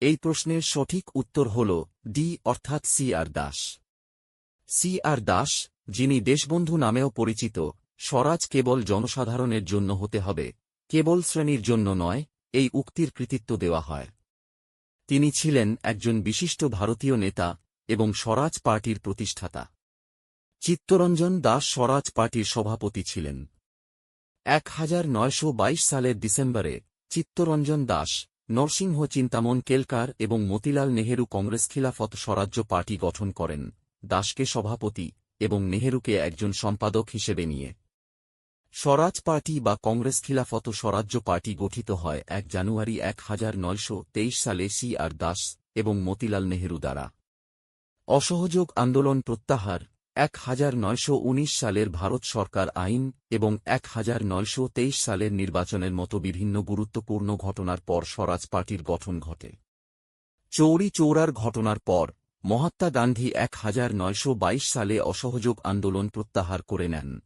এই প্রশ্নের সঠিক উত্তর হল ডি অর্থাৎ C R Das. C R Das, যিনি দেশবন্ধু নামেও পরিচিত, স্বরাজ কেবল জনসাধারণের জন্য হতে হবে, কেবল শ্রেণির জন্য নয়, এই উক্তির কৃতিত্ব দেওয়া হয়। তিনি ছিলেন একজন বিশিষ্ট ভারতীয় নেতা এবং স্বরাজ পার্টির প্রতিষ্ঠাতা। চিত্তরঞ্জন দাস স্বরাজ পার্টির সভাপতি ছিলেন। এক হাজার নয়শো বাইশ সালের ডিসেম্বরে চিত্তরঞ্জন দাস নরসিংহ চিন্তামন কেলকার এবং মতিলাল নেহেরু কংগ্রেস খিলাফত স্বরাজ্য পার্টি গঠন করেন, দাসকে সভাপতি এবং নেহেরুকে একজন সম্পাদক হিসেবে নিয়ে। স্বরাজ পার্টি বা কংগ্রেস খিলাফত স্বরাজ্য পার্টি গঠিত হয় এক জানুয়ারি এক হাজার নয়শো তেইশ সালে সি আর দাস এবং মতিলাল নেহেরু দ্বারা। অসহযোগ আন্দোলন প্রত্যাহার এক হাজার নয়শো উনিশ সালের ভারত সরকার আইন এবং এক হাজার নয়শো তেইশ সালের নির্বাচনের মতো বিভিন্ন গুরুত্বপূর্ণ ঘটনার পর স্বরাজ পার্টির গঠন ঘটে। চৌরি চৌরার ঘটনার পর, মহাত্মা গান্ধী এক হাজার নয়শো বাইশ সালে অসহযোগ আন্দোলন প্রত্যাহার করে নেন।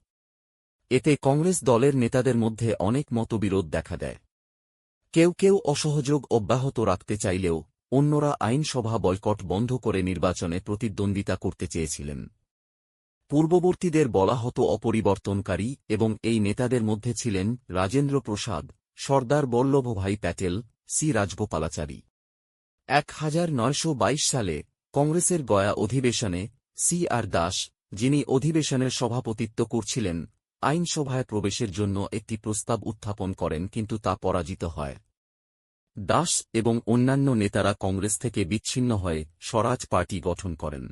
এতে কংগ্রেস দলের নেতাদের মধ্যে অনেক মতবিরোধ দেখা দেয়। কেউ কেউ অসহযোগ অব্যাহত রাখতে চাইলেও, অন্যরা আইনসভা বয়কট বন্ধ করে নির্বাচনে প্রতিদ্বন্দ্বিতা করতে চেয়েছিলেন। পূর্ববর্তীদের বলা হতো অপরিবর্তনকারী এবং এই নেতাদের মধ্যে ছিলেন রাজেন্দ্র প্রসাদ, সর্দার বল্লভভাই প্যাটেল, সি রাজগোপালাচারী। এক হাজার নয়শো বাইশ সালে কংগ্রেসের গয়া অধিবেশনে সি আর দাস, যিনি অধিবেশনের সভাপতিত্ব করছিলেন, আইনসভায় প্রবেশের জন্য একটি প্রস্তাব উত্থাপন করেন কিন্তু তা পরাজিত হয়। দাস এবং অন্যান্য নেতারা কংগ্রেস থেকে বিচ্ছিন্ন হয়ে স্বরাজ পার্টি গঠন করেন।